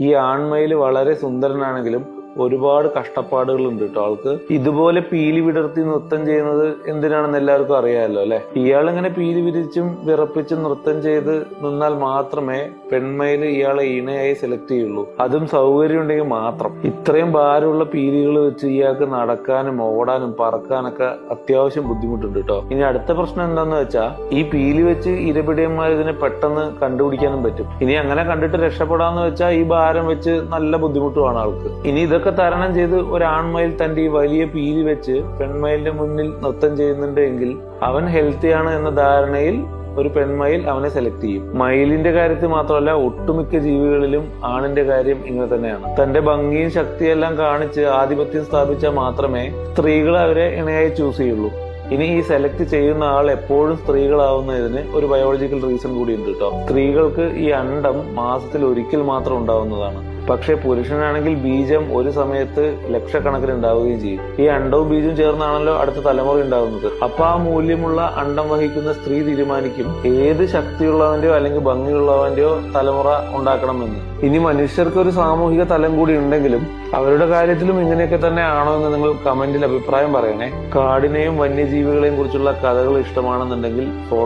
ഈ ആൺമയിൽ വളരെ സുന്ദരനാണെങ്കിലും ഒരുപാട് കഷ്ടപ്പാടുകൾ ഉണ്ട് കേട്ടോ ആൾക്ക്. ഇതുപോലെ പീലി വിടർത്തി നൃത്തം ചെയ്യുന്നത് എന്തിനാണെന്ന് എല്ലാവർക്കും അറിയാമല്ലോ അല്ലെ? ഇയാൾ ഇങ്ങനെ പീലി വിരിച്ചും വിറപ്പിച്ചും നൃത്തം ചെയ്ത് നിന്നാൽ മാത്രമേ പെൺമയിൽ ഇയാളെ ഇണയായി സെലക്ട് ചെയ്യുള്ളൂ. അതും സൗകര്യം ഉണ്ടെങ്കിൽ മാത്രം. ഇത്രയും ഭാരമുള്ള പീലികൾ വെച്ച് ഇയാൾക്ക് നടക്കാനും ഓടാനും പറക്കാനൊക്കെ അത്യാവശ്യം ബുദ്ധിമുട്ടുണ്ട് കേട്ടോ ഇനി അടുത്ത പ്രശ്നം എന്താന്ന് വെച്ചാൽ ഈ പീലി വെച്ച് ഇരപിടിയന്മാർ ഇതിനെ പെട്ടെന്ന് കണ്ടുപിടിക്കാനും പറ്റും. ഇനി അങ്ങനെ കണ്ടിട്ട് രക്ഷപ്പെടാന്ന് വെച്ചാൽ ഈ ഭാരം വെച്ച് നല്ല ബുദ്ധിമുട്ടുമാണ് ആൾക്ക്. ഇനി ഇതൊക്കെ തരണം ചെയ്ത് ഒരാൺമയിൽ തന്റെ ഈ വലിയ പീലി വെച്ച് പെൺമയിലിന്റെ മുന്നിൽ നൃത്തം ചെയ്യുന്നുണ്ട് എങ്കിൽ അവൻ ഹെൽത്തിയാണ് എന്ന ധാരണയിൽ ഒരു പെൺമയിൽ അവനെ സെലക്ട് ചെയ്യും. മയിലിന്റെ കാര്യത്തിൽ മാത്രമല്ല ഒട്ടുമിക്ക ജീവികളിലും ആണിന്റെ കാര്യം ഇങ്ങനെ തന്നെയാണ്. തന്റെ ഭംഗിയും ശക്തിയെല്ലാം കാണിച്ച് ആധിപത്യം സ്ഥാപിച്ചാൽ മാത്രമേ സ്ത്രീകൾ അവരെ ഇണയായി ചൂസ് ചെയ്യുള്ളൂ. ഇനി ഈ സെലക്ട് ചെയ്യുന്ന ആൾ എപ്പോഴും സ്ത്രീകളാവുന്നതിന് ഒരു ബയോളജിക്കൽ റീസൺ കൂടി ഉണ്ട് കേട്ടോ സ്ത്രീകൾക്ക് ഈ അണ്ടം മാസത്തിൽ ഒരിക്കൽ മാത്രം ഉണ്ടാവുന്നതാണ്. പക്ഷെ പുരുഷനാണെങ്കിൽ ബീജം ഒരു സമയത്ത് ലക്ഷക്കണക്കിന് ഉണ്ടാവുകയും ചെയ്യും. ഈ അണ്ടവും ബീജവും ചേർന്നാണല്ലോ അടുത്ത തലമുറ ഉണ്ടാകുന്നത് അപ്പൊ ആ മൂല്യമുള്ള അണ്ടം വഹിക്കുന്ന സ്ത്രീ തീരുമാനിക്കും ഏത് ശക്തിയുള്ളവന്റെയോ അല്ലെങ്കിൽ ഭംഗിയുള്ളവന്റെയോ തലമുറ ഉണ്ടാക്കണമെന്ന്. ഇനി മനുഷ്യർക്ക് ഒരു സാമൂഹിക തലം കൂടി ഉണ്ടെങ്കിലും അവരുടെ കാര്യത്തിലും ഇങ്ങനെയൊക്കെ തന്നെ ആണോ എന്ന് നിങ്ങൾ കമന്റിൽ അഭിപ്രായം പറയണേ. കാടിനെയും വന്യജീവികളെയും കുറിച്ചുള്ള കഥകൾ ഇഷ്ടമാണെന്നുണ്ടെങ്കിൽ ഫോളോ